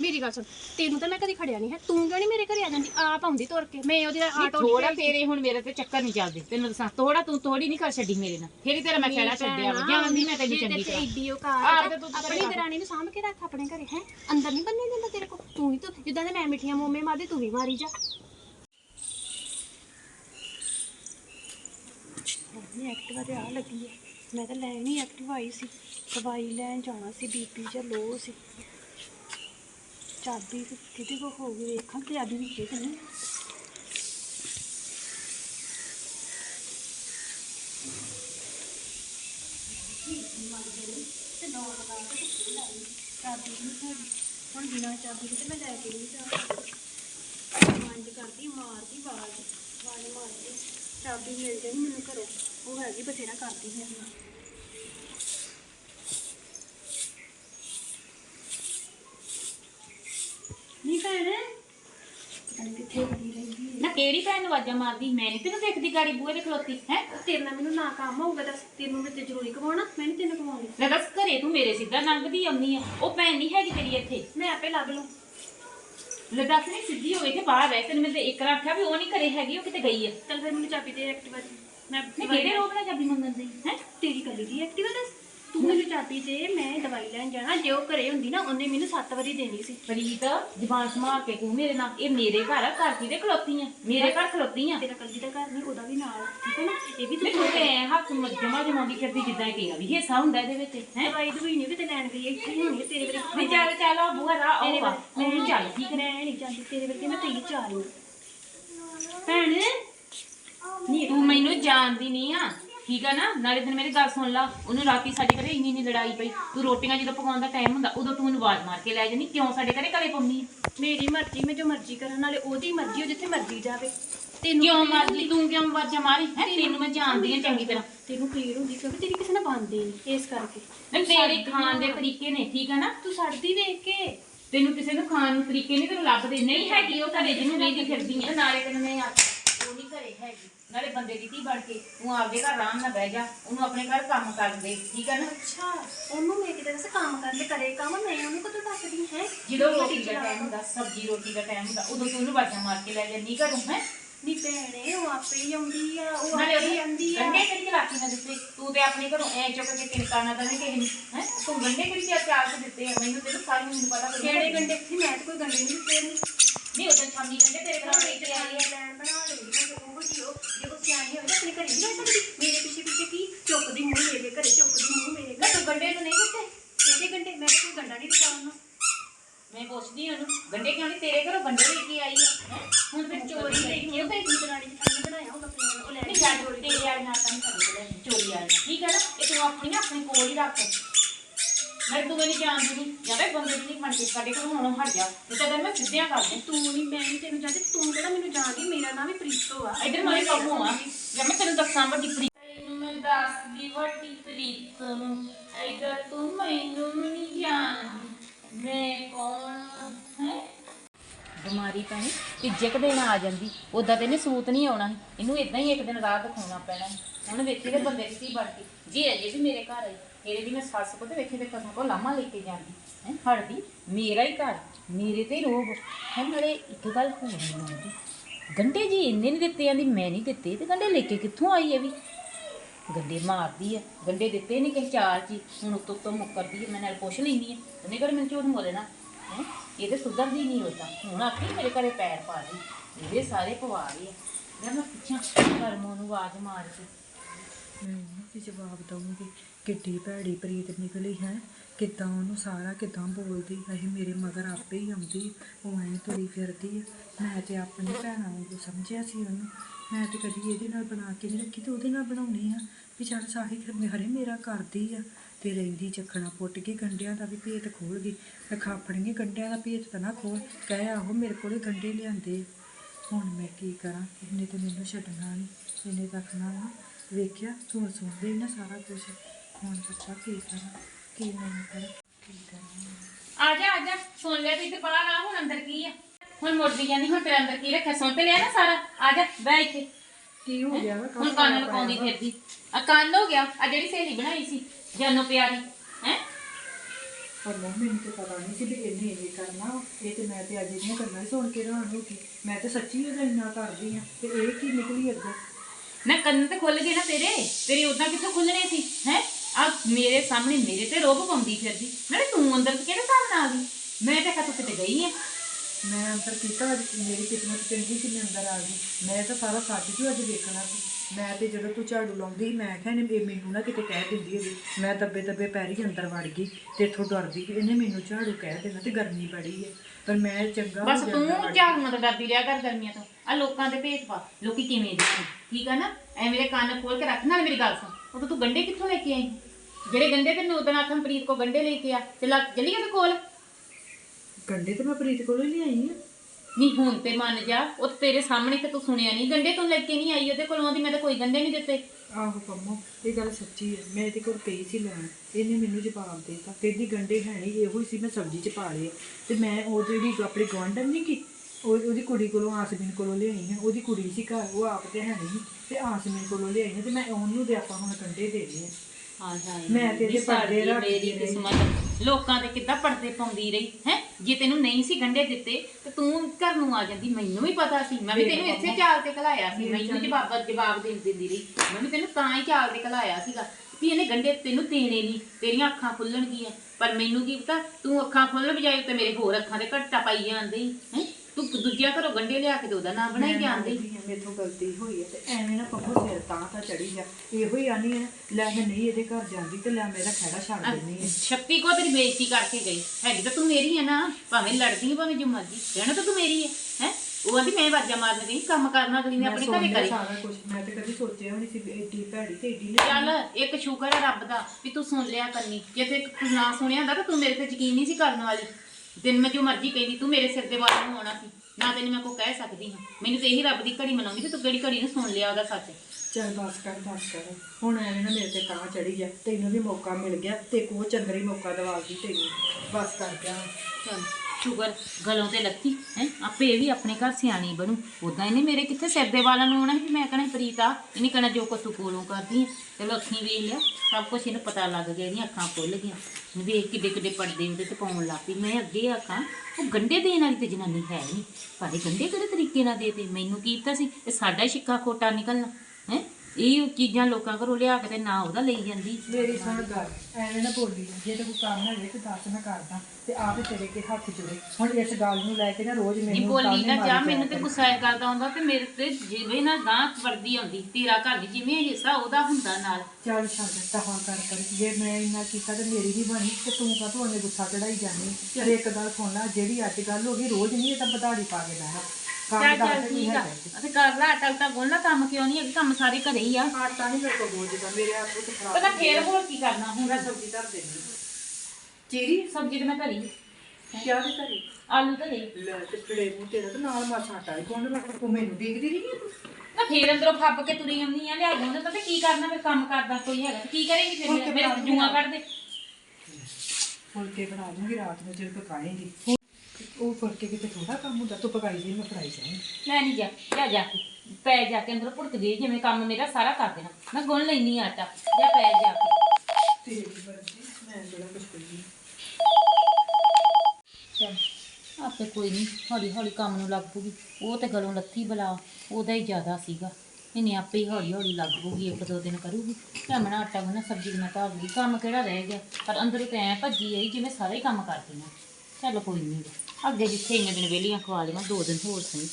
ਮੇਰੀ ਗੱਲ ਸੁਣ ਤੈਨੂੰ ਤਾਂ ਮੈਂ ਕਦੀ ਖੜਿਆ ਨਹੀਂ ਹੈ। ਤੂੰ ਕਿਉਂ ਨਹੀਂ ਮੇਰੇ ਘਰੇ ਆ ਜਾਂਦੀ? ਆਪ ਆਉਂਦੀ ਤੁਰ ਕੇ। ਮੈਂ ਉਹਦੇ ਨਾਲ ਆਟੋ ਥੋੜਾ ਤੇਰੇ ਹੁਣ ਮੇਰੇ ਤੇ ਚੱਕਰ ਨਹੀਂ ਚੱਲਦੇ। ਤੈਨੂੰ ਦੱਸਾਂ ਥੋੜਾ ਤੂੰ ਥੋੜੀ ਨਹੀਂ ਕਰ ਛੱਡੀ ਮੇਰੇ ਨਾਲ। ਫੇਰ ਤੇਰਾ ਮੈਂ ਖੇੜਾ ਛੱਡਿਆ ਵਾ। ਜਾਣਦੀ ਮੈਂ ਤੈਨੂੰ ਚੰਗੀ ਤਰ੍ਹਾਂ। ਏਡੀ ਉਹ ਕਾਰ ਤਾਂ ਤੂੰ ਤਾਂ ਆਪਣੀ ਦਰਾਣੀ ਨੂੰ ਸਾਂਭ ਕੇ ਰੱਖ ਆਪਣੇ ਘਰੇ ਹੈ? ਅੰਦਰ ਨਹੀਂ ਬੰਨੇ ਦਿੰਦਾ ਤੇਰੇ ਕੋ ਤੂੰ ਹੀ ਤਾਂ ਜਿੱਦਾਂ ਦੇ ਮੈਂ ਮਿੱਠੀਆਂ ਮੋਮੇ ਮਾਰਦੀ ਤੂੰ ਵੀ ਮਾਰੀ ਜਾ। ਇਹ ਐਕਟਿਵਾ ਤੇ ਆ ਲੱਗੀ ਹੈ। ਮੈਂ ਤਾਂ ਲੈਣੀ ਐਕਟਿਵਾ ਆਈ ਸੀ। ਦਵਾਈ ਲੈਣ ਜਾਣਾ ਸੀ ਬੀਪੀ ਜਾਂ ਲੋ ਸੀ। ਚਾਬੀ ਕਿਤੇ ਕੋ ਹੋ ਗਈ ਵੇਖਾਂ ਚਾਬੀ ਵਿੱਚ ਤੇ ਨਹੀਂ। ਚਾਬੀ ਹੁਣ ਬਿਨਾਂ ਚਾਬੀ ਦੇ ਮੈਂ ਲੈ ਕੇ ਨਹੀਂ ਜਾ ਸਕਦੀ। ਮੰਜ ਕਰਦੀ, ਮਾਰਦੀ ਆਵਾਜ਼ ਆਵਾਜ਼ ਮਾਰਦੀ। ਚਾਬੀ ਮਿਲ ਜਾਣੀ ਮੈਨੂੰ ਘਰੋਂ, ਉਹ ਹੈਗੀ ਬਥੇਰਾ ਕਰਦੀ ਮੇਰੇ ਭੈਣ? ਕਿੱਥੇ ਹੈ। ਨਾ ਕਿਹੜੀ ਭੈਣ ਨੂੰ ਆਵਾਜ਼ਾਂ ਮਾਰਦੀ? ਮੈਂ ਨਹੀਂ ਤੈਨੂੰ ਦੇਖਦੀ ਗਾੜੀ ਬੂਹੇ ਦੇ ਖਲੋਤੀ ਹੈ? ਤੇਰੇ ਨਾਲ ਮੈਨੂੰ ਨਾ ਕੰਮ ਹੋਊਗਾ ਤਾਂ ਤੈਨੂੰ ਤੇ ਜ਼ਰੂਰੀ ਕਮਾਉਣਾ ਮੈਂ ਨਹੀਂ ਤੈਨੂੰ ਕਮਾਉਣੀ। ਲੈ ਦੱਸ ਘਰੇ ਤੂੰ ਮੇਰੇ ਸਿੱਧਾ ਲੰਘਦੀ ਆਉਂਦੀ ਆ। ਉਹ ਭੈਣ ਨਹੀਂ ਹੈਗੀ ਤੇਰੀ ਇੱਥੇ। ਮੈਂ ਆਪੇ ਲੱਭ ਲੂੰ। ਲੈ ਦੱਸ ਨਹੀਂ ਸਿੱਧੀ ਹੋਵੇ ਤੇ ਬਾਹਰ ਰਹਿ। ਤੈਨੂੰ ਮੈਂ ਤੇ ਇੱਕ ਵਾਰ ਆਖਿਆ ਵੀ ਉਹ ਨਹੀਂ ਘਰੇ ਹੈਗੀ ਉਹ ਕਿਤੇ ਗਈ ਆ। ਚੱਲ ਫਿਰ ਮੈਨੂੰ ਚਾਬੀ ਦੇ ਐਕਟਿਵਾ ਦੀ ਮੈਂ ਕਿਹੜੇ ਰੋਗ ਨਾਲ ਚਾਬੀ ਮੰਗਣ ਦੀ? ਹੈ? ਤੇਰੀ ਕੱਲੀ ਦੀ ਐਕਟਿਵਾ ਦੱਸ। ਤੂੰ ਮੈਨੂੰ ਚਾਬੀ ਦੇ ਮੈਂ ਦਵਾਈ ਲੈਣ ਜਾਣਾ। ਜੇ ਉਹ ਘਰੇ ਹੁੰਦੀ ਨਾ ਉਹਨੇ ਮੈਨੂੰ 7 ਵਾਰੀ ਦੇਣੀ ਸੀ। ਪ੍ਰੀਤ ਜ਼ਬਾਨ ਸੰਭਾਲ ਕੇ ਤੂੰ ਮੇਰੇ ਨਾਲ ਇਹ ਮੇਰੇ ਘਰ ਆ ਘਰ ਕੀ ਦੇ ਖਲੋਤੀ ਆ? ਮੇਰੇ ਘਰ ਖਲੋਤੀ ਆ। ਤੇਰਾ ਕੱਲੀ ਦਾ ਘਰ ਨਹੀਂ ਉਹਦਾ ਵੀ ਨਾਲ ਠੀਕ ਹੈ ਨਾ? ਇਹ ਵੀ ਨਹੀਂ ਤੂੰ ਤੂੰ ਤੇ ਐਂ ਹੱਥ ਮੱਜਮਾ ਜਮਾਉਂਦੀ ਫਿਰਦੀ ਜਿੱਦਾਂ ਇਹ ਤੇਰਾ ਵੀ ਹਿੱਸਾ ਹੁੰਦਾ ਇਹਦੇ ਵਿੱਚ ਹੈ? ਦਵਾਈ ਦਵਾਈ ਨਹੀਂ ਵੀ ਤੇ ਲੈਣ ਗਈ ਇੱਥੇ ਹੀ ਹੋਣੀ ਤੇਰੇ ਵਰਗੀ। ਵੀ ਚੱਲ ਚੱਲ ਆ ਬੂਹਾ ਰਾ ਤੇਰੇ ਆਉਗਾ ਵਰਗੀ ਉਹਨੂੰ ਚੱਲ ਠੀਕ ਹੈ। ਮੈਂ ਨਹੀਂ ਜਾਂਦੀ ਤੇਰੇ ਵਰਗੀ ਮੈਂ ਤੇਰੀ ਚਾਰ ਨੂੰ ਭੈਣ ਨਹੀਂ ਤੂੰ ਮੈਨੂੰ ਜਾਣਦੀ ਨਹੀਂ ਆ। ਠੀਕ ਆ ਨਾ? ਨਾਲੇ ਦਿਨ ਮੇਰੀ ਗੱਲ ਸੁਣ ਲਾ ਉਹਨੂੰ ਰਾਤੀ ਸਾਡੇ ਘਰੇ ਇੰਨੀ ਇੰਨੀ ਲੜਾਈ ਪਈ। ਤੂੰ ਰੋਟੀਆਂ ਜਦੋਂ ਪਕਾਉਣ ਦਾ ਟਾਈਮ ਹੁੰਦਾ ਉਦੋਂ ਤੂੰ ਆਵਾਜ਼ ਮਾਰ ਕੇ ਲੈ ਜਾਂਦੀ ਕਿਉਂ ਸਾਡੇ ਘਰੇ ਕਲੇ ਪਾਉਂਦੀ ਆ ਮੇਰੀ ਮਰਜ਼ੀ ਮੈਂ ਜੋ ਮਰਜ਼ੀ ਕਰਾਂ ਨਾਲੇ ਉਹਦੀ ਮਰਜ਼ੀ ਉਹ ਜਿੱਥੇ ਮਰਜ਼ੀ ਜਾਵੇ। ਤੈਨੂੰ ਕਿਉਂ ਮਰਦੀ ਤੂੰ ਕਿਉਂ ਆਵਾਜ਼ਾਂ ਮਾਰੀ? ਹੈ? ਤੈਨੂੰ ਮੈਂ ਜਾਣਦੀ ਆ ਚੰਗੀ ਤਰ੍ਹਾਂ। ਤੈਨੂੰ ਪੀੜ ਹੁੰਦੀ ਕਿਉਂਕਿ ਤੇਰੀ ਕਿਸੇ ਨਾਲ ਬਣਦੀ ਨਹੀਂ ਇਸ ਕਰਕੇ। ਨਹੀਂ ਤੇਰੇ ਖਾਣ ਦੇ ਤਰੀਕੇ ਨੇ ਠੀਕ ਆ ਨਾ? ਤੂੰ ਸੜਦੀ ਦੇਖ ਕੇ। ਤੈਨੂੰ ਕਿਸੇ ਨੂੰ ਖਾਣ ਨੂੰ ਤਰੀਕੇ ਨਹੀਂ ਤੈਨੂੰ ਲੱਭਦੇ ਨਹੀਂ ਹੈਗੀ ਉਹ ਘਰੇ ਜਿਹਨੂੰ ਨਹੀਂ ਦੀ ਫਿਰਦੀ ਆ। ਨਾਲੇ ਤੈਨੂੰ ਮੈਂ ਆਖਿਆ ਉਹ ਨਹੀਂ ਘਰੇ ਹੈਗੀ। ਨਾਲੇ ਬੰਦੇ ਦੀ ਧੀ ਬਣ ਕੇ ਤੂੰ ਆਪਦੇ ਘਰ ਆਰਾਮ ਨਾਲ ਬਹਿ ਜਾ ਉਹਨੂੰ ਆਪਣੇ ਘਰ ਕੰਮ ਕਰਨ ਦੇ ਠੀਕ ਆ ਨਾ? ਅੱਛਾ ਉਹਨੂੰ ਮੈਂ ਕਿਤੇ ਦੱਸ ਕੰਮ ਕਰਦੇ ਕਰੇ ਕੰਮ ਮੈਂ ਉਹਨੂੰ ਕਦੋਂ ਦੱਸਦੀ ਹੈ? ਜਦੋਂ ਰੋਟੀ ਦਾ ਟਾਈਮ ਹੁੰਦਾ ਸਬਜ਼ੀ ਰੋਟੀ ਦਾ ਟਾਈਮ ਹੁੰਦਾ ਉਦੋਂ ਤੂੰ ਉਹਨੂੰ ਵਾਜਾਂ ਮਾਰ ਕੇ ਲੈ ਜਾਂਦੀ ਘਰੋਂ ਹੈ? ਨਹੀਂ ਭੈਣੇ ਉਹ ਆਪੇ ਹੀ ਆਉਂਦੀ ਆ ਉਹ ਨਾਲੇ ਆਪੇ ਹੀ ਆਉਂਦੀ ਆ। ਗੰਡੇ ਕਿਹੜੀ ਚਲਾਕੀ ਨਾ ਦਿੱਤੇ? ਤੂੰ ਤੇ ਆਪਣੇ ਘਰੋਂ ਐ ਚੁੱਕ ਕੇ ਤਿਲਕਾ ਨਾ ਦਵੇਂ ਕਿਸੇ ਨੂੰ ਹੈ? ਤੂੰ ਗੰਡੇ ਕਿਹੜੀ ਚਾਰ ਚਾਰ ਦਿੱਤੇ ਆ ਮੈਨੂੰ ਤੈਨੂੰ ਸਾਰੀ ਮੈਨੂੰ ਪਤਾ। ਕਿਹੜੇ ਗੰਡੇ ਸੀ ਮੈਂ ਤਾਂ ਕੋਈ ਗੰਡੇ ਨਹੀਂ ਦਿੱਤੇ ਨਹੀਂ ਨਹੀਂ ਉਦੋਂ ਸ਼ਾਮੀ ਗੰਡੇ ਤੇਰੇ ਘਰੋਂ ਲੈ ਕੇ ਆਈ ਆ ਲੈਣ ਬਣਾ ਲਈ ਮੈਂ ਉਹ ਜੀ ਉਹ ਜੇ ਉਹ ਸਿਆਣੀ ਹੋਵੇ ਤਾਂ ਆਪਣੇ ਘਰੇ ਨਹੀਂ ਆ ਸਕਦੀ। ਮੇਰੇ ਪਿੱਛੇ ਪਿੱਛੇ ਕੀ ਚੁੱਕਦੀ ਮੂੰਹ ਮੇਰੇ ਘਰੇ ਚੁੱਕਦੀ ਮੂੰਹ ਮੇਰੇ ਨਾ ਘਰੇ। ਤੂੰ ਗੰਡੇ ਨੂੰ ਨਹੀਂ ਦਿੱਤੇ? ਕਿਹੜੇ ਗੰਡੇ? ਮੈਂ ਤਾਂ ਕੋਈ ਗੰਡਾ ਨਹੀਂ ਦਿੱਤਾ ਉਹਨੂੰ। ਮੈਂ ਪੁੱਛਦੀ ਉਹਨੂੰ ਗੰਡੇ ਕਿਉਂ ਨਹੀਂ? ਤੇਰੇ ਘਰੋਂ ਗੰਡੇ ਲੈ ਕੇ ਆਈ ਆ ਹੈਂ? ਹੁਣ ਫਿਰ ਚੋਰੀ ਲੈ ਕੇ ਉਹ ਤੇਰੀ ਦਰਾਣੀ ਜਠਾਣੀ ਨੇ ਬਣਾਇਆ ਹੋਗਾ ਪਲਾਨ ਉਹ ਲੈ ਨਹੀਂ ਛੱਡ ਤੇਰੇ ਵਾਲੀ ਨਾਲ ਤਾਂ ਨਹੀਂ ਸਾਡੇ ਕੋਲ ਲੈਣੀ, ਚੋਰੀ ਵਾਲੀ ਨਾਲ। ਠੀਕ ਹੈ ਨਾ? ਇਹ ਤੂੰ ਆਪਣੀ ਨਾ ਆਪਣੇ ਕੋਲ ਹੀ ਰੱਖ। ਮੈਂ ਤੂੰ ਮੈਨੂੰ ਜਾਣਦੀ ਨਹੀਂ ਜਾਂਦੇ ਬੰਦੇ ਦੀ ਨਹੀਂ ਬਣ ਕੇ ਸਾਡੇ ਕੋਲ ਹੁਣ ਹਟ ਜਾ। ਤੇ ਤਾਂ ਮੈਂ ਸਿੱਧਿਆਂ ਕਰ ਦੇ ਤੂੰ ਨਹੀਂ ਮੈਂ ਨਹੀਂ ਤੈਨੂੰ ਜਾਣਦੀ ਤੂੰ ਕਿਹੜਾ ਮੈਨੂੰ ਜਾਣਦੀ ਮੇਰਾ ਨਾਮ ਵੀ ਪ੍ਰੀਤੋ ਆ। ਇਧਰ ਮੈਂ ਕੰਮ ਆ। ਜਾਂ ਮੈਂ ਤੈਨੂੰ ਦੱਸਾਂ ਵੱਡੀ ਪ੍ਰੀਤ। ਤੈਨੂੰ ਮੈਂ ਦੱਸਦੀ ਵੱਡੀ ਪ੍ਰੀਤ ਨੂੰ ਇਧਰ ਤੂੰ ਮੈਨੂੰ ਨਹੀਂ ਜਾਣਦੀ ਮੈਂ ਕੌਣ ਹੈ? ਬਿਮਾਰੀ ਪੈਣੀ ਇੱਜਕ ਦੇਣ ਆ ਜਾਂਦੀ। ਉਦਾਂ ਤੇ ਇਹਨੇ ਸੂਤ ਨਹੀਂ ਆਉਣਾ ਸੀ। ਇਹਨੂੰ ਇਦਾਂ ਹੀ ਇੱਕ ਦਿਨ ਰਾਹ ਦਿਖਾਉਣਾ ਪੈਣਾ ਸੀ। ਹੁਣ ਵੇਖੀ ਤੇ ਬੰਦੇ ਦੀ ਕੇ ਜੀ ਅਜੇ ਵੀ ਮੇਰੇ ਘਰ ਆਈ ਇਹਦੇ ਦੀ ਮੈਂ ਸੱਸ ਕੋ ਤੇ ਵੇਖੇ ਤੇ ਕਸਮ ਕੋ ਲਾਮਾ ਲੈ ਕੇ ਜਾਂਦੀ। ਹੈ? ਹੜਦੀ ਮੇਰਾ ਹੀ ਘਰ ਮੇਰੇ ਤੇ ਹੀ ਰੋਬ। ਹੈ ਨਾਲੇ ਇੱਕ ਗੱਲ ਹੋਰ ਮੈਨੂੰ ਆਉਂਦੀ। ਗੰਡੇ ਜੀ ਇੰਨੇ ਨਹੀਂ ਦਿੱਤੇ ਆਂਦੀ, ਮੈਂ ਨਹੀਂ ਦਿੱਤੇ, ਤੇ ਗੰਡੇ ਲੈ ਕੇ ਕਿੱਥੋਂ ਆਈ ਇਹ ਵੀ? ਗੰਡੇ ਮਾਰਦੀ ਆ ਗੰਡੇ ਦਿੱਤੇ ਨਹੀਂ ਕਿਸੇ ਚਾਰ ਚ ਹੁਣ ਉੱਤੋਂ ਉੱਤੋਂ ਮੁੱਕਰਦੀ ਆ ਮੈਂ ਨਾਲ ਪੁੱਛ ਲੈਂਦੀ ਆ। ਉਹਨੇ ਕਰ ਮੈਨੂੰ ਝੂਠ ਬੋਲਣਾ ਹੈ? ਇਹ ਤੇ ਸੁਧਰਦੀ ਨਹੀਂ ਉਦਾਂ ਹੁਣ ਆਖੀ ਮੇਰੇ ਘਰੇ ਪੈਰ ਪਾ ਲਈ ਇਹਦੇ ਸਾਰੇ ਪਵਾ ਲਏ ਆ ਜਦ ਮੈਂ ਪੁੱਛਾਂ ਕਰਮੋਂ ਨੂੰ ਆਵਾਜ਼ ਮਾਰ ਕੇ। ਮੈਂ ਕੀ ਜਵਾਬ ਦਊਂਗੀ, ਕਿੱਡੀ ਭੈੜੀ ਪ੍ਰੀਤ ਨਿਕਲੀ ਹੈ। ਕਿੱਦਾਂ ਉਹਨੂੰ ਸਾਰਾ ਕਿੱਦਾਂ ਬੋਲਦੀ ਇਹ ਮੇਰੇ ਮਗਰ ਆਪੇ ਹੀ ਆਉਂਦੀ ਉਹ ਐਂ ਤੁਰੀ ਫਿਰਦੀ ਆ। ਮੈਂ ਤੇ ਆਪਣੀ ਭੈਣਾਂ ਨੂੰ ਸਮਝਿਆ ਸੀ ਉਹਨੂੰ। ਮੈਂ ਤੇ ਕਦੀ ਇਹਦੇ ਨਾਲ ਬਣਾ ਕੇ ਨਹੀਂ ਰੱਖੀ ਤੇ ਉਹਦੇ ਨਾਲ ਬਣਾਉਣੀ ਆ। ਵੀ ਚੱਲ ਸਾਹੀ ਹਰੇ ਮੇਰਾ ਕਰਦੀ ਆ। ਤੇ ਰਹਿੰਦੀ ਚੱਖਣਾ ਪੁੱਟ ਕੇ ਗੰਡਿਆਂ ਦਾ ਵੀ ਭੇਤ ਖੋਲ ਗਈ। ਮੈਂ ਖਾਪੜੀਆਂ ਗੰਡਿਆਂ ਦਾ ਭੇਤ ਤਾਂ ਨਾ ਖੋਲ। ਕਹਿ ਆਹੋ ਮੇਰੇ ਕੋਲੇ ਗੰਡੇ ਲਿਆਂਦੇ ਹੁਣ ਮੈਂ ਕੀ ਕਰਾਂ? ਇਹਨੇ ਤੇ ਮੈਨੂੰ ਛੱਡਣਾ ਨਹੀਂ ਇਹਨੇ ਰੱਖਣਾ ਵਾ, ਵੇਖਿਆ, ਤੂੰ ਸੁਣਦੇ ਨਾ ਸਾਰਾ ਕੁਝ ਹੁਣ ਬੱਚਾ ਕੀ ਕਰਾਂ? ਕੀ ਨਹੀਂ ਕਰਾਂ ਕੀ ਕਰਾਂ ਆ ਜਾ ਆ ਜਾ। ਸੁਣ ਲਿਆ ਤੇ ਇੱਥੇ ਬਾਹਰ ਆ ਹੁਣ ਅੰਦਰ ਕੀ ਆ? ਹੁਣ ਮੁੜਦੀ ਜਾਂਦੀ ਹੁਣ ਤੇਰੇ ਅੰਦਰ ਕੀ ਰੱਖਿਆ? ਸੁਣ ਤੇ ਲਿਆ ਨਾ ਸਾਰਾ। ਆ ਜਾ ਬੈ ਇੱਥੇ। ਕੀ ਹੋ ਗਿਆ ਵਾ? ਹੁਣ ਕੰਨ ਲਪਾਉਂਦੀ ਫਿਰਦੀ। ਆ ਕੰਨ ਹੋ ਗਿਆ। ਆ ਜਿਹੜੀ ਸਹੇਲੀ ਬਣਾਈ ਸੀ ਜਾਨੋ ਪਿਆਰੀ ਹੈ? ਪਰ ਮੈਂ ਮੈਨੂੰ ਤੇ ਪਤਾ ਨਹੀਂ ਸੀ ਵੀ ਇਹਨੇ ਇਹ ਕਰਨਾ ਵਾ। ਇਹ ਤੇ ਮੈਂ ਤੇ ਅੱਜ ਇਹਦੀਆਂ ਗੱਲਾਂ ਹੀ ਸੁਣ ਕੇ ਹੈਰਾਨ ਹੋ ਗਈ। ਮੈਂ ਤੇ ਸੱਚੀ ਇਹਦਾ ਇੰਨਾ ਕਰਦੀ ਆ। ਤੇ ਇਹ ਕੀ ਨਿਕਲੀ ਅੱਗੋਂ? ਨਾ ਕੰਨ ਤੇ ਖੁੱਲ ਗਏ ਨਾ ਤੇਰੇ। ਤੇਰੇ ਉਦਾਂ ਕਿੱਥੋਂ ਖੁੱਲਣੇ ਸੀ ਹੈ? ਆ ਮੇਰੇ ਸਾਹਮਣੇ ਮੇਰੇ ਤੇ ਰੋਬ ਪਾਉਂਦੀ ਫਿਰਦੀ। ਨਾਲੇ ਤੂੰ ਅੰਦਰ ਕਿਹੜੇ ਹਿਸਾਬ ਨਾਲ ਆ ਗਈ? ਮੈਂ ਤਾਂ ਕਦੋਂ ਕਿਤੇ ਗਈ ਆ। ਮੈਂ ਅੰਦਰ ਕੀਤਾ ਅੱਜ ਮੇਰੀ ਕਿਸਮਤ ਚੰਗੀ ਸੀ ਮੈਂ ਅੰਦਰ ਆ ਗਈ। ਮੈਂ ਤਾਂ ਸਾਰਾ ਸੱਚ ਜੂ ਅੱਜ ਵੇਖਣਾ ਸੀ। ਮੈਂ ਤੇ ਜਦੋਂ ਤੂੰ ਝਾੜੂ ਲਾਉਂਦੀ ਮੈਂ ਕਿਹਾ ਇਹਨੇ ਇਹ ਮੈਨੂੰ ਨਾ ਕਿਤੇ ਕਹਿ ਦਿੰਦੀ ਹੋਵੇ ਮੈਂ ਦੱਬੇ ਦੱਬੇ ਪੈਰੀ ਅੰਦਰ ਵੜ ਗਈ ਤੇ ਇੱਥੋਂ ਡਰਦੀ ਕਿ ਇਹਨੇ ਮੈਨੂੰ ਝਾੜੂ ਕਹਿ ਦੇਣਾ ਤੇ ਗਰਮੀ ਬੜੀ ਹੈ। ਪਰ ਮੈਂ ਚੰਗਾ ਬਸ ਹੋ ਤੂੰ ਝਾੜੂਆਂ ਤੋਂ ਡਰਦੀ ਰਿਹਾ ਕਰ ਗਰਮੀਆਂ ਤੋਂ। ਆ ਲੋਕਾਂ ਦੇ ਭੇਤ ਪਾ। ਲੋਕੀ ਕਿਵੇਂ ਦੇ ਠੀਕ ਆ ਨਾ? ਐ ਮੇਰੇ ਕੰਨ ਖੋਲ ਕੇ ਰੱਖ। ਨਾਲ ਮੇਰੀ ਗੱਲ ਸੁਣ। ਉਦੋਂ ਤੂੰ ਗੰਡੇ ਕਿੱਥੋਂ ਲੈ ਕੇ ਆਈ? ਜਿਹੜੇ ਗੰਡੇ ਤੈਨੂੰ ਉਦੋਂ ਆਖਣ ਪ੍ਰੀਤ ਕੋ ਗੰਡੇ ਲੈ ਕੇ ਆ ਤੇ ਲੱਗ ਚਲੀ ਉਹਦੇ ਕੋਲ? ਗੰਡੇ ਤੇ ਮੈਂ ਪ੍ਰੀਤ ਕੋਲੋਂ ਹੀ ਲਿਆਈ ਆ। ਨਹੀਂ ਹੁਣ ਤੇ ਮੰਨ ਜਾ ਉਹ ਤੇ ਤੇਰੇ ਸਾਹਮਣੇ ਤੇ ਤੂੰ ਸੁਣਿਆ ਨਹੀਂ ਗੰਡੇ ਤੂੰ ਲੈ ਕੇ ਨਹੀਂ ਆਈ ਉਹਦੇ ਕੋਲੋਂ ਆਂਦੀ ਮੈਂ ਤਾਂ ਕੋਈ ਗੰਡੇ ਨਹੀਂ ਦਿੱਤੇ। ਆਹੋ ਕੰਮੋ ਇਹ ਗੱਲ ਸੱਚੀ ਹੈ ਮੈਂ ਇਹਦੇ ਕੋਲ ਗਈ ਸੀ ਲੈਣ। ਇਹਨੇ ਮੈਨੂੰ ਜਵਾਬ ਦੇਤਾ। ਕਹਿੰਦੀ ਗੰਡੇ ਹੈ ਨਹੀਂ ਇਹੋ ਹੀ ਸੀ ਮੈਂ ਸਬਜ਼ੀ ਚ ਪਾ ਲਏ ਤੇ ਮੈਂ ਉਹ ਜਿਹੜੀ ਆਪਣੀ ਗਵਾਂਢਣ ਨਹੀਂ ਕੀ ਉਹ ਉਹਦੀ ਕੁੜੀ ਕੋਲੋਂ ਆਸਮੀਨ ਕੋਲੋਂ ਲਿਆਈ ਹਾਂ। ਉਹਦੀ ਕੁੜੀ ਸੀ ਘਰ ਉਹ ਆਪ ਤੇ ਹੈ ਨਹੀਂ ਤੇ ਆਸਮੀਨ ਕੋਲੋਂ ਲਿਆਈ ਹਾਂ ਤੇ ਮੈਂ ਉਹਨੂੰ ਦੇ ਆਪਾਂ ਹੁਣ ਗੰਡੇ ਦੇ ਦੇ ਹਾਂ। ਹਾਂ ਮੈਂ ਤੇ ਇਹਦੇ ਪਰਦੇ ਰੱਖ ਮੇਰੀ। ਕਿਸਮਤ ਲੋਕਾਂ ਦੇ ਕਿੱਦਾਂ ਪਰਦੇ ਪਾਉਂਦੀ ਰਹੀ ਹੈ? ਜੇ ਤੈਨੂੰ ਨਹੀਂ ਸੀ ਗੰਡੇ ਦਿੱਤੇ ਤੇ ਤੂੰ ਘਰ ਨੂੰ ਆ ਜਾਂਦੀ ਮੈਨੂੰ ਵੀ ਪਤਾ ਸੀ। ਮੈਂ ਵੀ ਤੈਨੂੰ ਇਸੇ ਚਾਲ ਤੇ ਘਲਾਇਆ ਸੀ ਮੈਨੂੰ ਜਵਾਬ ਜਵਾਬ ਦੇ ਦਿੰਦੀ ਰਹੀ। ਮੈਂ ਵੀ ਤੈਨੂੰ ਤਾਂ ਹੀ ਚਾਲ ਤੇ ਘਲਾਇਆ ਸੀਗਾ ਵੀ ਇਹਨੇ ਗੰਡੇ ਤੈਨੂੰ ਦੇਣੇ ਨਹੀਂ ਤੇਰੀਆਂ ਅੱਖਾਂ ਖੁੱਲਣਗੀਆਂ। ਪਰ ਮੈਨੂੰ ਕੀ ਪਤਾ ਤੂੰ ਅੱਖਾਂ ਖੋਲਣ ਬਜਾਏ ਤੇ ਮੇਰੇ ਹੋਰ ਅੱਖਾਂ ਦੇ ਘੱਟਾ ਪਾਈ ਜਾਂਦੀ ਹੈ? ਤੂੰ ਦੂਜਿਆਂ ਘਰੋਂ ਗੰਡੇ ਲਿਆ ਕੇ ਤੇ ਉਹਦਾ ਬਣਾਈ ਜਾਂਦੀ। ਮੇਥੋਂ ਗਲਤੀ ਹੋਈ ਹੈ ਤੇ ਐਵੇਂ ਨਾ ਪੱਪੋ ਸਿਰ ਤਾਂ ਤਾਂ ਚੜੀ ਜਾ। ਇਹੋ ਹੀ ਆਨੀ ਹੈ ਲੈ ਮੈਂ ਨਹੀਂ ਇਹਦੇ ਘਰ ਜਾਂਦੀ ਤੇ ਲੈ ਮੇਰਾ ਖੜਾ ਛੱਡ ਦਿੰਦੀ ਹੈ। ਸ਼ਕਤੀ ਕੋ ਤੇਰੀ ਬੇਇੱਜ਼ਤੀ ਕਰਕੇ ਗਈ। ਹੈਗੀ ਤਾਂ ਤੂੰ ਮੇਰੀ ਹੈ ਨਾ ਭਾਵੇਂ ਲੜਦੀ ਹੈ ਭਾਵੇਂ ਜੋ ਮਰਜ਼ੀ। ਰਹਿਣਾ ਤਾਂ ਤੂੰ ਮੇਰੀ ਹੈ ਹੈ? ਉਹ ਆਂਦੀ ਮੈਂ ਵਾਜਾ ਮਾਰਨ ਗਈ ਕੰਮ ਕਰਨਾ ਅਗਲੀ ਨੇ ਆਪਣੇ ਘਰੇ ਕਰੀ। ਸਾਰਾ ਕੁਝ ਮੈਂ ਤੇ ਕਦੀ ਸੋਚਿਆ ਵੀ ਨਹੀਂ ਸੀ ਵੀ ਏਡੀ ਭੈੜੀ ਤੇ ਏਡੀ ਚੱਲ ਇੱਕ ਸ਼ੁਕਰ ਹੈ ਰੱਬ ਦਾ ਵੀ ਤੂੰ ਸੁਣ ਲਿਆ ਕੰਨੀ ਜੇ ਤੇ ਤੂੰ ਨਾ ਸੁਣਿਆ ਹੁੰਦਾ ਤਾਂ ਤੂੰ ਮੇਰੇ ਤੇ ਯਕੀਨ ਨਹੀਂ ਸੀ ਕਰਨ ਵਾਲੀ। ਤੈਨੂੰ ਮੈਂ ਜੋ ਮਰਜ਼ੀ ਕਹਿੰਦੀ ਤੂੰ ਮੇਰੇ ਸਿਰ ਦੇ ਵਾਲ ਨੂੰ ਆਉਣਾ ਸੀ। ਨਾ ਤੈਨੂੰ ਮੈਂ ਕੋ ਕਹਿ ਸਕਦੀ ਹਾਂ। ਮੈਨੂੰ ਤੇ ਇਹੀ ਰੱਬ ਦੀ ਘੜੀ ਮਨਾਉਂਦੀ ਵੀ ਤੂੰ ਕਿਹੜੀ ਘੜੀ ਨੂੰ ਸੁਣ ਲਿਆ ਉਹਦਾ ਸੱਚ? ਚੱਲ ਬਸ ਕਰ ਬਸ ਕਰ। ਹੁਣ ਐਵੇਂ ਨਾ ਮੇਰੇ ਤੇ ਕਾਂ ਚੜੀ ਜਾ। ਤੈਨੂੰ ਵੀ ਮੌਕਾ ਮਿਲ ਗਿਆ ਤੇ ਕੋ ਚੰਦਰੀ ਮੌਕਾ ਦਵਾਲਦੀ ਤੈਨੂੰ। ਬਸ ਕਰ ਜਾ। ਚਲ। ਸ਼ੂਗਰ ਗਲੋਂ ਤੇ ਲੱਤੀ, ਹੈ? ਆਪੇ ਇਹ ਵੀ ਆਪਣੇ ਘਰ ਸਿਆਣੀ ਬਣੂ। ਉਦਾਂ ਇਹਨੇ ਮੇਰੇ ਕਿੱਥੇ ਸਿਰ ਦੇ ਵਾਲਾਂ ਨੂੰ ਆਉਣਾ ਵੀ ਮੈਂ ਕਹਣਾ ਪ੍ਰੀਤਾ, ਇਹਨੇ ਕਹਣਾ ਜੋ ਕੁਛ ਤੂੰ ਕੋਲੋਂ ਕਰਦੀ ਹੈ ਚਲੋ ਅੱਖੀਂ ਵੇਖ ਲਿਆ, ਸਭ ਕੁਝ ਇਹਨੂੰ ਪਤਾ ਲੱਗ ਗਿਆ, ਇਹਦੀਆਂ ਅੱਖਾਂ ਖੁੱਲ ਗਈਆਂ। ਵੇਖ ਕਿੱਡੇ ਕਿੱਡੇ ਪਰਦੇ ਉਹਦੇ ਤੇ ਪਾਉਣ ਲੱਗ ਪਈ। ਮੈਂ ਅੱਗੇ ਆਖਾਂ ਉਹ ਗੰਡੇ ਦੇਣ ਵਾਲੀ ਤੇ ਜਨਾਨੀ ਹੈ ਨਹੀਂ। ਪਰ ਇਹ ਗੰਡੇ ਕਿਹੜੇ ਤਰੀਕੇ ਨਾਲ ਦੇਤੇ? ਮੈਨੂੰ ਕੀ ਕੀਤਾ ਸੀ, ਇਹ ਸਾਡਾ ਹੀ ਛਿੱਕਾ ਖੋਟਾ ਨਿਕਲਣਾ, ਹੈ? ਇਹ ਚੀਜ਼ਾਂ ਲੋਕਾਂ ਘਰੋਂ ਲਿਆ ਕੇ ਤੇ ਨਾ ਉਹਦਾ ਲਈ ਜਾਂਦੀ। ਮੇਰੀ ਸੁਣ ਗੱਲ ਐਵੇਂ ਨਾ ਬੋਲੀ ਜੇ ਤੇ ਕੋਈ ਕੰਮ ਹੈਗੇ ਤੇ ਦੱਸ ਮੈਂ ਕਰਦਾ ਤੇ ਆਪ ਹੀ ਤੇਰੇ ਕੇ ਹੱਥ ਜੁੜੇ। ਹੁਣ ਇਸ ਗੱਲ ਨੂੰ ਲੈ ਕੇ ਨਾ ਰੋਜ਼ ਨਹੀਂ ਮੈਨੂੰ ਬੋਲੀ ਤਾਨੇ ਨਾ ਜਾ ਮੈਨੂੰ ਤੇ। ਗੁੱਸਾ ਇਹ ਕਰਦਾ ਹੁੰਦਾ ਤੇ ਮੇਰੇ ਤੇ ਜਿਵੇਂ ਨਾ ਗਾਂ ਵਰਦੀ ਆਉਂਦੀ ਤੇਰਾ ਘਰ ਦੀ ਜਿਵੇਂ ਹਿੱਸਾ ਉਹਦਾ ਹੁੰਦਾ ਨਾਲ। ਚੱਲ ਛੱਡ ਤਹਾ ਕਰ ਕਰ। ਜੇ ਮੈਂ ਇੰਨਾ ਕੀਤਾ ਤੇ ਮੇਰੀ ਵੀ ਬਣੀ ਤੇ ਤੂੰ ਕਾ ਉਹਨੇ ਗੁੱਸਾ ਚੜਾਈ ਜਾਨੀ? ਤੇ ਇੱਕ ਗੱਲ ਸੁਣ ਲੈ ਜਿਹੜੀ ਅੱਜ ਗੱਲ ਹੋ ਗਈ ਰੋਜ਼ ਨਹੀਂ ਇਹ ਤਾਂ ਬਧਾੜੀ ਪਾ ਕੇ ਬਹਿਣਾ। ਚੱਲ ਦਾ ਚੱਲ ਠੀਕ ਆ। ਅਤੇ ਕਰ ਲੈ ਆਟਾ ਉਟਾ ਗੁੰਨ ਲਾ ਕੰਮ ਕਿਉਂ ਨਹੀਂ ਹੈਗੇ? ਕੰਮ ਸਾਰੇ ਘਰੇ ਹੀ ਆ। ਆਟਾ ਨਹੀਂ ਮੇਰੇ ਕੋਲ ਗੋਜਦਾ ਮੇਰੇ ਹੱਥ ਤੋਂ ਖਰਾਬ ਪਤਾ ਫੇਰ ਹੋਰ ਕੀ ਕਰਨਾ ਹੁਣ? ਮੈਂ ਸਬਜ਼ੀ ਧਰ ਦੇਣੀ ਚੀਰੀ ਸਬਜ਼ੀ ਤੇ ਮੈਂ ਧਰੀ। ਕਿਆ ਦੇ ਕਰੀ ਆਲੂ ਧਰੇ। ਲੈ ਤੇ ਫੜੇ ਮੂੰਹ ਤੇਰਾ ਤੇ ਨਾਲ ਮਾਸਾ ਆਟਾ ਹੀ ਕੋਣ ਲੱਗ ਤੂੰ ਮੈਨੂੰ ਦੇਖਦੀ ਨਹੀਂ ਤੂੰ ਨਾ ਫੇਰ ਅੰਦਰੋਂ ਫੱਬ ਕੇ ਤੁਰੀ ਆਉਂਦੀ ਆ ਲਿਆ ਗੁੰਨ ਤਾਂ ਤੇ ਕੀ ਕਰਨਾ ਫਿਰ ਕੰਮ ਕਰਦਾ ਕੋਈ ਹੈਗਾ? ਕੀ ਕਰੇਂਗੀ ਫਿਰ? ਮੇਰੇ ਜੂਆਂ ਕੱਢ ਦੇ ਫੁਲਕੇ ਬਣਾ ਦੂੰਗੀ ਰਾਤ ਨੂੰ ਜਦੋਂ ਪਕਾਏਂਗੀ ਉਹ ਫੁਲਕੇ ਕਿਤੇ ਥੋੜਾ ਕੰਮ ਹੁੰਦਾ ਤੂੰ ਪਕਾਈ ਜੀ ਮੈਂ ਫੜਾਈ ਜਾਊਂਗੀ। ਲੈ ਨਹੀਂ ਜਾ ਜਾ ਜਾ ਕੇ ਪੈ ਜਾ ਕੇ ਅੰਦਰ ਭੁੜਕ ਦੇ ਜਿਵੇਂ ਕੰਮ ਮੇਰਾ ਸਾਰਾ ਕਰ ਦੇਣਾ। ਮੈਂ ਗੁੰਨ ਲੈਣੀ ਆਟਾ ਜਾ ਪੈ ਜਾ ਕੇ। ਤੇਰੀ ਮਰਜ਼ੀ ਮੈਂ ਜਿਹੜਾ ਕੁਝ ਕਰੀ ਚੱਲ ਆਪੇ ਕੋਈ ਨਹੀਂ ਹੌਲੀ ਹੌਲੀ ਕੰਮ ਨੂੰ ਲੱਗ ਪੂਗੀ ਉਹ ਤੇ ਗਲੋਂ ਲੱਥੀ ਬਲਾ ਉਹਦਾ ਹੀ ਜ਼ਿਆਦਾ ਸੀਗਾ। ਇਹਨੇ ਆਪੇ ਹੀ ਹੌਲੀ ਹੌਲੀ ਲੱਗ ਪੂਗੀ ਇੱਕ ਦੋ ਦਿਨ ਕਰੂਗੀ। ਮੈਂ ਆਟਾ ਬਣਾ ਸਬਜ਼ੀ ਬਣਾ ਲਈ ਕੰਮ ਕਿਹੜਾ ਰਹਿ ਗਿਆ? ਪਰ ਅੰਦਰੋਂ ਤੇ ਐ ਭੱਜੀ ਆਈ ਜਿਵੇਂ ਸਾਰੇ ਹੀ ਕੰਮ ਕਰਦੀ ਆ ਚੱਲ ਕੋਈ ਨਹੀਂ ਅੱਗੇ ਜਿੱਥੇ ਇੰਨੇ ਦਿਨ ਵਿਹਲੀਆਂ ਖਵਾ ਲਈਆਂ ਦੋ ਦਿਨ ਹੋਰ ਸਹੀ।